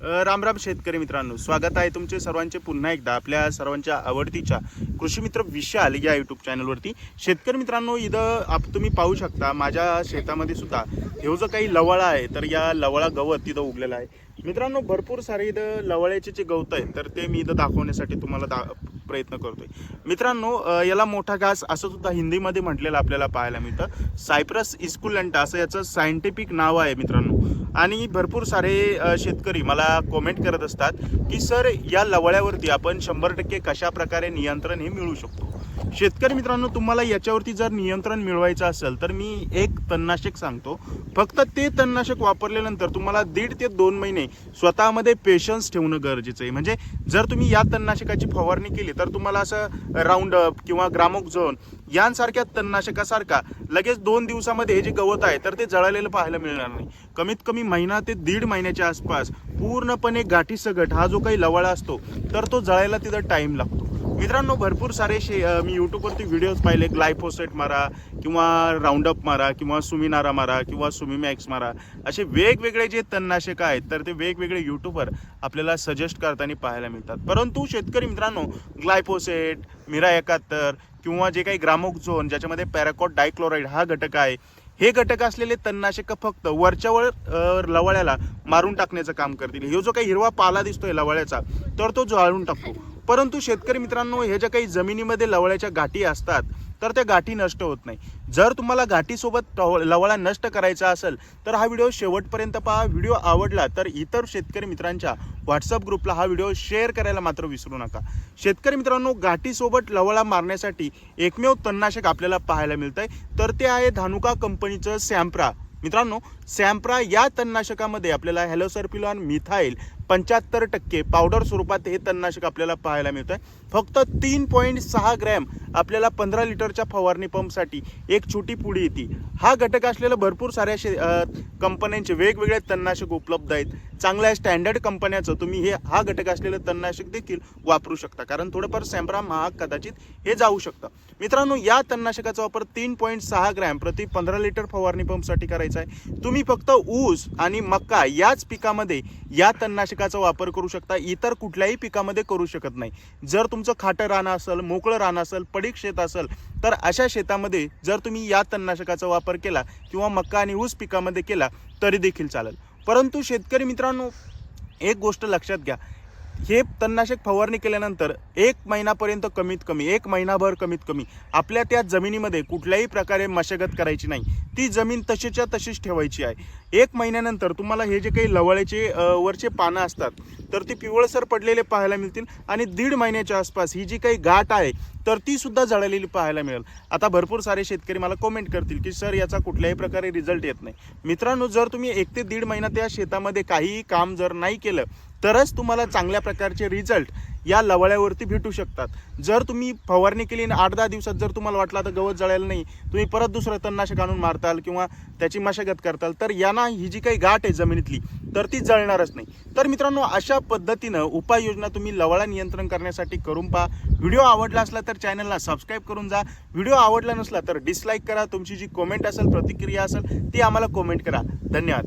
राम राम शेतकरी मित्रांनो. स्वागत आहे तुमचे सर्वांचे पुन्हा एकदा आपल्या सर्वांच्या आवडतीच्या कृषी मित्र विशाल या यूट्यूब चॅनलवरती शेतकरी मित्रांनो इथं आप तुम्ही पाहू शकता माझ्या शेतामध्ये सुद्धा हे जो काही लवाळा आहे तर या लवाळा गवत तिथं उगलेलं आहे. मित्रांनो भरपूर सारे इथं लवाळ्याचे जे गवत आहेत तर ते मी इथं दाखवण्यासाठी तुम्हाला दा प्रयत्न करतोय. मित्रांनो याला मोठा घास असं सुद्धा हिंदीमध्ये म्हटलेलं आपल्याला पाहायला मिळतं. सायप्रस इस्कुलंटा असं याचं सायंटिफिक नाव आहे मित्रांनो. आणि भरपूर सारे शेतकरी मला कॉमेंट करत असतात की सर या लवळ्यावरती आपण शंभर टक्के कशा प्रकारे नियंत्रण हे मिळू शकतो? शेतकरी मित्रांनो तुम्हाला याच्यावरती जर नियंत्रण मिळवायचं असेल तर मी एक तणनाशक सांगतो. फक्त ते तणनाशक वापरल्यानंतर तुम्हाला दीड ते दोन महिने स्वतःमध्ये पेशन्स ठेवणं गरजेचं आहे. म्हणजे जर तुम्ही या तणनाशकाची फवारणी केली तर तुम्हाला असं राऊंड अप किंवा ग्रामोक झोन यांसारख्या तणनाशकासारखा लगेच दोन दिवसामध्ये हे जे गवत आहे तर ते जळालेलं पाहायला मिळणार नाही. कमीत कमी महिना ते दीड महिन्याच्या आसपास पूर्णपणे गाठीसगट हा जो काही लवाळा असतो तर तो जळायला तिथं टाईम लागतो. मित्रांनो भरपूर सारे शे मी यूट्यूबवरती व्हिडिओज पाहिले. ग्लायफोसेट मारा किंवा राऊंडअप मारा किंवा सुमिनारा मारा किंवा सुमिमॅक्स मारा. असे वेगवेगळे जे तणनाशक आहेत तर ते वेगवेगळे यूट्यूबर आपल्याला सजेस्ट करताना पाहायला मिळतात. परंतु शेतकरी मित्रांनो ग्लायफोसेट मिरा एकाहत्तर किंवा जे काही ग्रामोक झोन ज्याच्यामध्ये पॅराकॉट डायक्लोराईड हा घटक आहे हे घटक असलेले तणनाशक फक्त वरच्यावर अ, लवाळ्याला मारून टाकण्याचं काम करतील. हे जो काही हिरवा पाला दिसतोय लवाळ्याचा तर तो जाळून टाकतो. परंतु शेतकरी मित्रांनो हे ज्या काही जमिनीमध्ये लवळ्याच्या गाठी असतात तर त्या गाठी नष्ट होत नाही. जर तुम्हाला गाठीसोबत टव- लवळा नष्ट करायचा असेल तर हा व्हिडिओ शेवटपर्यंत पहा. व्हिडिओ आवडला तर इतर शेतकरी मित्रांच्या व्हॉट्सअप ग्रुपला हा व्हिडिओ शेअर करायला मात्र विसरू नका. शेतकरी मित्रांनो गाठीसोबत लवळा मारण्यासाठी एकमेव तणनाशक आपल्याला पाहायला मिळतंय. तर ते आहे धानुका कंपनीचं सॅम्प्रा मित्रांनो सॅम्प्रा या तणनाशकामध्ये आपल्याला हॅलोसर्पिलॉन मिथाईल पंच्याहत्तर टक्के पावडर स्वरूपात हे तणनाशक आपल्याला पाहायला मिळतं फक्त तीन पॉईंट सहा ग्रॅम आपल्याला पंधरा लिटरच्या फवारणी पंपसाठी एक छोटी पुडी येते. हा घटक असलेलं भरपूर साऱ्या शे कंपन्यांचे वेगवेगळे तणनाशक उपलब्ध आहेत. चांगल्या स्टँडर्ड कंपन्याचं तुम्ही हे हा घटक असलेलं तणनाशक देखील वापरू शकता. कारण थोडंफार सॅम्प्रा महाग कदाचित हे जाऊ शकतं. मित्रांनो या तणनाशकाचा वापर तीन पॉईंट सहा ग्रॅम प्रति पंधरा लिटर फवारणी पंपसाठी करायचा आहे. तुम्ही फक्त ऊस आणि मका याच पिकामध्ये या तणनाशकाचा वापर करू शकता. इतर कुठल्याही पिकामध्ये करू शकत नाही. जर तुमचं खाटं रान असेल मोकळं रान असेल पडीक शेत असेल तर अशा शेतामध्ये जर तुम्ही या तणनाशकाचा वापर केला किंवा मका आणि ऊस पिकामध्ये केला तरी देखील चालेल. परंतु शेतकरी मित्रांनो एक गोष्ट लक्षात घ्या. हे तणनाशक फवारणी केल्यानंतर एक महिनापर्यंत कमीत कमी एक महिनाभर कमीत कमी आपल्या त्या जमिनीमध्ये कुठल्याही प्रकारे मशागत करायची नाही. ती जमीन तशीच्या तशीच ठेवायची आहे. एक महिन्यानंतर तुम्हाला हे जे काही लवळ्याचे वरचे पानं असतात तर ती पिवळसर पडलेले पाहायला मिळतील आणि दीड महिन्याच्या आसपास ही जी काही गाठ आहे तर ती सुद्धा जळलेली पाहायला मिळेल. आता भरपूर सारे शेतकरी मला कमेंट करतील की सर याचा कुठल्याही प्रकारे रिझल्ट येत नाही. मित्रांनो जर तुम्ही एक ते दीड महिना त्या शेतामध्ये काहीही काम जर नाही केलं तरच तुम्हाला चांगल्या प्रकारचे रिझल्ट या लवळ्यावरती भेटू शकतात. जर तुम्ही फवारणी केली आणि आठ दहा दिवसात जर तुम्हाला वाटला तर गवत जळायला नाही तुम्ही परत दुसरं तणनाशक आणून मारताल किंवा त्याची मशागत करताल तर यांना ही जी काही गाठ आहे जमिनीतली तर ती जळणारच नाही. तर मित्रांनो अशा पद्धतीनं उपाययोजना तुम्ही लवळा नियंत्रण करण्यासाठी करून पहा. व्हिडिओ आवडला असला तर चॅनलला सबस्क्राईब करून जा. व्हिडिओ आवडला नसला तर डिसलाईक करा. तुमची जी कॉमेंट असेल प्रतिक्रिया असेल ती आम्हाला कॉमेंट करा. धन्यवाद.